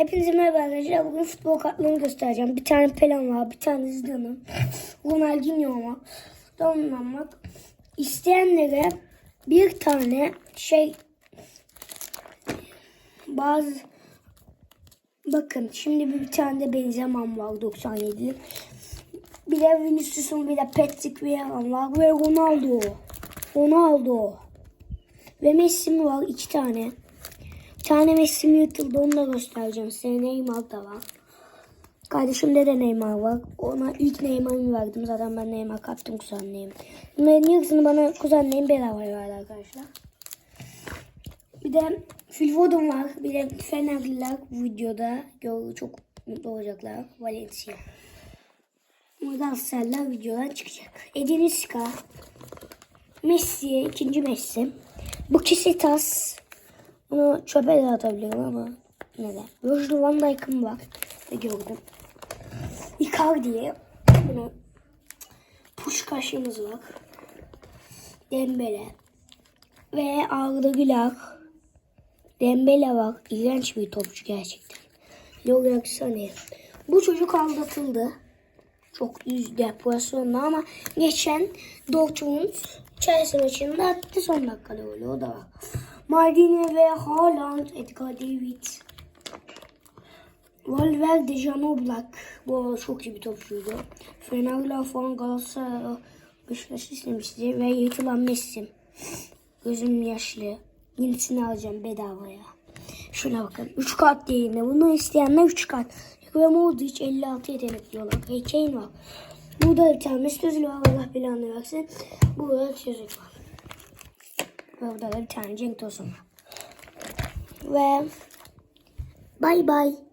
Hepinize merhaba arkadaşlar. Bugün futbol kartlarını göstereceğim. Bir tane Pelan var, bir tane Zidane'ım. Ronaldinho var. Donanmak. İsteyenlere bir tane şey bazı bakın şimdi bir tane de Benzema var 97. Bir de Vinicius'un bir de Patrick Vieira var ve Ronaldo. Ronaldo. Ve Messi var iki tane. Tane Messi'mi yırtıldı onu da göstereceğim size. Neymar da var. Kardeşimde de Neymar var. Ona ilk Neymar'ımı verdim. Zaten ben Neymar kaptım kuzenleyim. Bunların yarısını bana kuzenleyim bedava verdi arkadaşlar. Bir de Foden var. Bir de Fenerliler bu videoda. Gör, çok mutlu olacaklar. Valencia. Galatasaraylılar videodan çıkacak. Edin. Messi, ikinci Messi. Bu Kisitas. Bunu çöpe de atabilirim ama neden? Virgil van Dijk'ım var. Gördüm. Icardi. Bunu Puşkaş'ımız var. Dembele. Ve Arda Güler. Dembele var. İğrenç bir topçu gerçekten. Logan Sané. Bu çocuk aldatıldı. Çok yüz depresyonda ama geçen Dortmund Chelsea maçında attı son dakikada golü o da var. Maldini ve Haaland, Edgar Davids. Valverde, Jan Oblak. Bu çok iyi bir topçuydu. Fenerler falan Galatasaray Beşiktaş istemişti ve yırtılan Messi. Gözüm yaşlı. Yenisini alacağım bedavaya. Şuna bakın. 3 kart değerinde. Bunu isteyenler 3 kart. Ve Modric 56 yetenek diyorlar. Hey Kane var. Burada bir tane Mesut Özil var. Allah belanı versin. Burada çocuk var. Burada da bir tane Cenk Tosun. Ve bay bay.